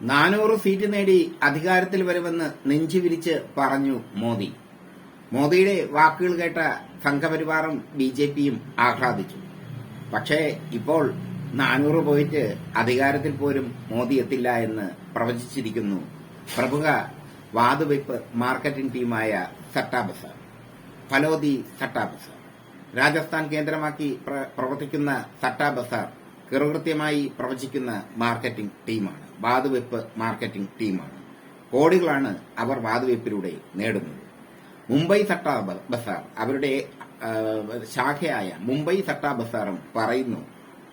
നാനൂറ് സീറ്റ് നേടി അധികാരത്തിൽ വരുമെന്ന് നെഞ്ചുവിരിച്ച് പറഞ്ഞു മോദി. മോദിയുടെ വാക്കുകൾ കേട്ട സംഘപരിവാറും ബി ജെ പിയും ആഹ്ലാദിച്ചു. പക്ഷേ ഇപ്പോൾ നാനൂറ് പോയിട്ട് അധികാരത്തിൽ പോലും മോദി എത്തില്ല എന്ന് പ്രവചിച്ചിരിക്കുന്നു പ്രമുഖ വാതുവയ്പ് മാർക്കറ്റിംഗ് ടീമായ സട്ടാബസ ഫലോദി സട്ടാബസ രാജസ്ഥാൻ കേന്ദ്രമാക്കി പ്ര- പ്രവർത്തിക്കുന്ന സട്ടാ കൃത്യമായി പ്രവചിക്കുന്ന മാർക്കറ്റിംഗ് ടീമാണ്. വാതുവെപ്പ് മാർക്കറ്റിംഗ് ടീമാണ്. കോടികളാണ് അവർ വാതുവെപ്പിലൂടെ നേടുന്നത്. മുംബൈ സട്ടാ ബസാർ അവരുടെ ശാഖയായ മുംബൈ സട്ടാ ബസാറും പറയുന്നു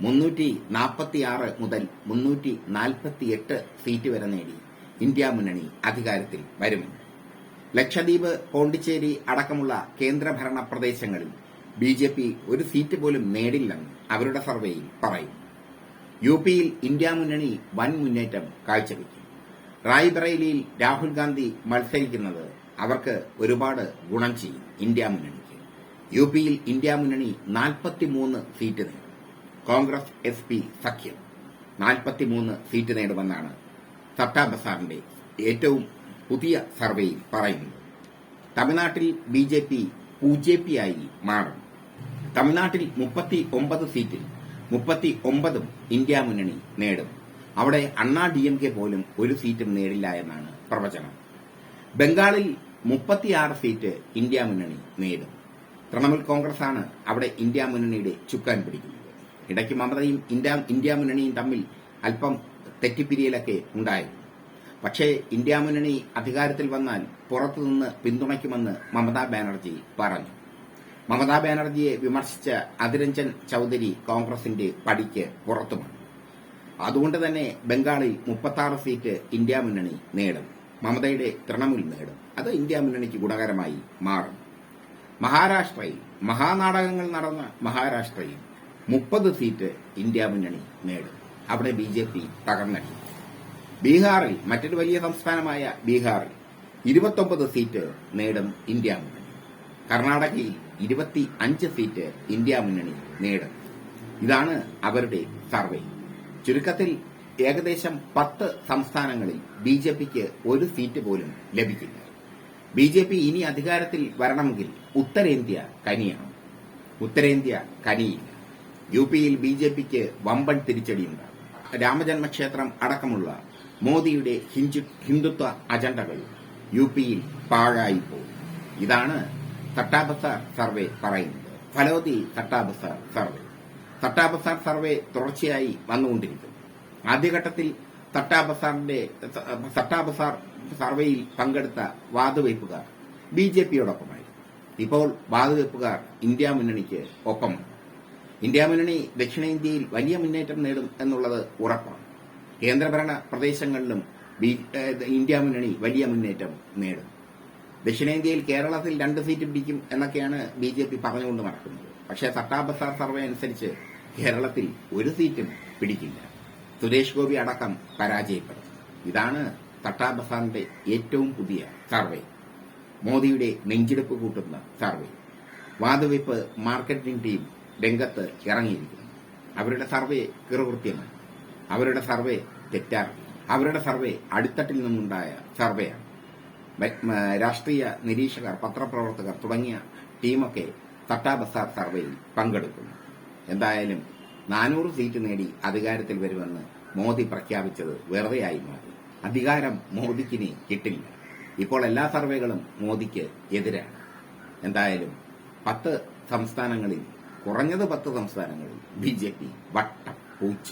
മുന്നൂറ്റി നാൽപ്പത്തിയാറ് മുതൽ മുന്നൂറ്റി നാൽപ്പത്തിയെട്ട് സീറ്റ് വരെ നേടി ഇന്ത്യ മുന്നണി അധികാരത്തിൽ വരുമെന്ന്. ലക്ഷദ്വീപ് പോണ്ടിച്ചേരി അടക്കമുള്ള കേന്ദ്രഭരണ പ്രദേശങ്ങളിൽ ബി ജെ പി ഒരു സീറ്റ് പോലും നേടില്ലെന്ന് അവരുടെ സർവേയിൽ പറയുന്നു. യു പിയിൽ ഇന്ത്യ മുന്നണി വൻ മുന്നേറ്റം കാഴ്ചവെക്കും. റായ്ബറേലിയിൽ രാഹുൽ ഗാന്ധി മത്സരിക്കുന്നത് അവർക്ക് ഒരുപാട് ഗുണം ചെയ്യും ഇന്ത്യ മുന്നണിക്ക്. യു പിയിൽ ഇന്ത്യ മുന്നണി നാൽപ്പത്തിമൂന്ന് സീറ്റ് നേടും. കോൺഗ്രസ് എസ് പി സഖ്യം നാൽപ്പത്തിമൂന്ന് സീറ്റ് നേടുമെന്നാണ് സട്ടാ ബസാറിന്റെ ഏറ്റവും പുതിയ സർവേയിൽ പറയുന്നത്. തമിഴ്നാട്ടിൽ ബി ജെ പി പൂജെ ആയി മാറും. തമിഴ്നാട്ടിൽ മുപ്പത്തി ഒമ്പത് സീറ്റിൽ മുപ്പത്തി ഒമ്പതും ഇന്ത്യ മുന്നണി നേടും. അവിടെ അണ്ണാ ഡി എം കെ പോലും ഒരു സീറ്റും നേടില്ല എന്നാണ് പ്രവചനം. ബംഗാളിൽ മുപ്പത്തിയാറ് സീറ്റ് ഇന്ത്യ മുന്നണി നേടും. തൃണമൂൽ കോൺഗ്രസ് ആണ് അവിടെ ഇന്ത്യ മുന്നണിയുടെ ചുക്കാൻ പിടിക്കുന്നത്. ഇടയ്ക്ക് മമതയും ഇന്ത്യ ഇന്ത്യ മുന്നണിയും തമ്മിൽ അല്പം തെറ്റിപ്പിരിയലൊക്കെ ഉണ്ടായിരുന്നു. പക്ഷേ ഇന്ത്യ മുന്നണി അധികാരത്തിൽ വന്നാൽ പുറത്തുനിന്ന് പിന്തുണയ്ക്കുമെന്ന് മമതാ ബാനർജി പറഞ്ഞു. മമതാ ബാനർജിയെ വിമർശിച്ച അതിരഞ്ജൻ ചൌധരി കോൺഗ്രസിന്റെ പടിക്ക് പുറത്തുമാണ് അതുകൊണ്ട് തന്നെ ബംഗാളിൽ മുപ്പത്തി സീറ്റ് ഇന്ത്യ മുന്നണി നേടും. മമതയുടെ തൃണമൂൽ നേടും. അത് ഇന്ത്യ മുന്നണിക്ക് ഗുണകരമായി മാറും. മഹാരാഷ്ട്രയിൽ മഹാനാടകങ്ങൾ നടന്ന മഹാരാഷ്ട്രയിൽ മുപ്പത് സീറ്റ് ഇന്ത്യ മുന്നണി നേടും. അവിടെ ബി ജെ പി തകർന്നടി ബീഹാറിൽ മറ്റൊരു വലിയ സംസ്ഥാനമായ ബീഹാറിൽ ഇരുപത്തൊമ്പത് സീറ്റ് നേടും ഇന്ത്യ മുന്നണി. കർണാടകയിൽ ഇരുപത്തി അഞ്ച് സീറ്റ് ഇന്ത്യ മുന്നണി നേടും. ഇതാണ് അവരുടെ സർവേ. ചുരുക്കത്തിൽ ഏകദേശം പത്ത് സംസ്ഥാനങ്ങളിൽ ബി ജെ പിക്ക് ഒരു സീറ്റ് പോലും ലഭിക്കില്ല. ബി ജെ പി ഇനി അധികാരത്തിൽ വരണമെങ്കിൽ ഉത്തരേന്ത്യ കനിയാണ്. ഉത്തരേന്ത്യ കനിയില്ല. യു പിയിൽ ബി ജെ പിക്ക് വമ്പൻ തിരിച്ചടിയുണ്ടാകും. രാമജന്മക്ഷേത്രം അടക്കമുള്ള മോദിയുടെ ഹിന്ദുത്വ അജണ്ടകൾ യു പിയിൽ പാഴായിപ്പോയി ഇതാണ് തട്ടാബസാർ സർവേ പറയുന്നത് ഫലോതി തട്ടാബസാർ സർവേ. തട്ടാബസാർ സർവേ തുടർച്ചയായി വന്നുകൊണ്ടിരിക്കുന്നു. ആദ്യഘട്ടത്തിൽ തട്ടാബസാറിന്റെ തട്ടാബസാർ സർവേയിൽ പങ്കെടുത്ത വാതുവയ്പ്പുകാർ ബി ജെ പിയോടൊപ്പമായിരുന്നു ഇപ്പോൾ വാതുവയ്പ്പുകാർ ഇന്ത്യ മുന്നണിക്ക് ഒപ്പമാണ് ഇന്ത്യ മുന്നണി ദക്ഷിണേന്ത്യയിൽ വലിയ മുന്നേറ്റം നേടും എന്നുള്ളത് ഉറപ്പാണ്. കേന്ദ്രഭരണ പ്രദേശങ്ങളിലും ഇന്ത്യ മുന്നണി വലിയ മുന്നേറ്റം നേടും. ദക്ഷിണേന്ത്യയിൽ കേരളത്തിൽ രണ്ട് സീറ്റ് പിടിക്കും എന്നൊക്കെയാണ് ബി ജെ പി പറഞ്ഞുകൊണ്ട് നടക്കുന്നത്. പക്ഷേ സട്ടാബസാർ സർവേ അനുസരിച്ച് കേരളത്തിൽ ഒരു സീറ്റും പിടിക്കില്ല. സുരേഷ് ഗോപി അടക്കം പരാജയപ്പെടും. ഇതാണ് തട്ടാബസാറിന്റെ ഏറ്റവും പുതിയ സർവേ. മോദിയുടെ നെഞ്ചെടുപ്പ് കൂട്ടുന്ന സർവേ. വാതുവയ്പ് മാർക്കറ്റിംഗ് ടീം രംഗത്ത് ഇറങ്ങിയിരിക്കുന്നു. അവരുടെ സർവേ കിറുകൃത്യമാണ്. അവരുടെ സർവേ തെറ്റാറില്ല. അവരുടെ സർവേ അടിത്തട്ടിൽ നിന്നുണ്ടായ സർവേയാണ്. രാഷ്ട്രീയ നിരീക്ഷകർ പത്രപ്രവർത്തകർ തുടങ്ങിയ ടീമൊക്കെ തട്ടാ ബസാർ സർവേയിൽ പങ്കെടുക്കുന്നു. എന്തായാലും നാനൂറ് സീറ്റ് നേടി അധികാരത്തിൽ വരുമെന്ന് മോദി പ്രഖ്യാപിച്ചത് വെറുതെയായി മാറി. അധികാരം മോദിക്കിനി കിട്ടില്ല. ഇപ്പോൾ എല്ലാ സർവേകളും മോദിക്ക് എതിരാണ്. എന്തായാലും പത്ത് സംസ്ഥാനങ്ങളിൽ കുറഞ്ഞത് പത്ത് സംസ്ഥാനങ്ങളിൽ ബി ജെ പി വട്ടം പൂച്ച.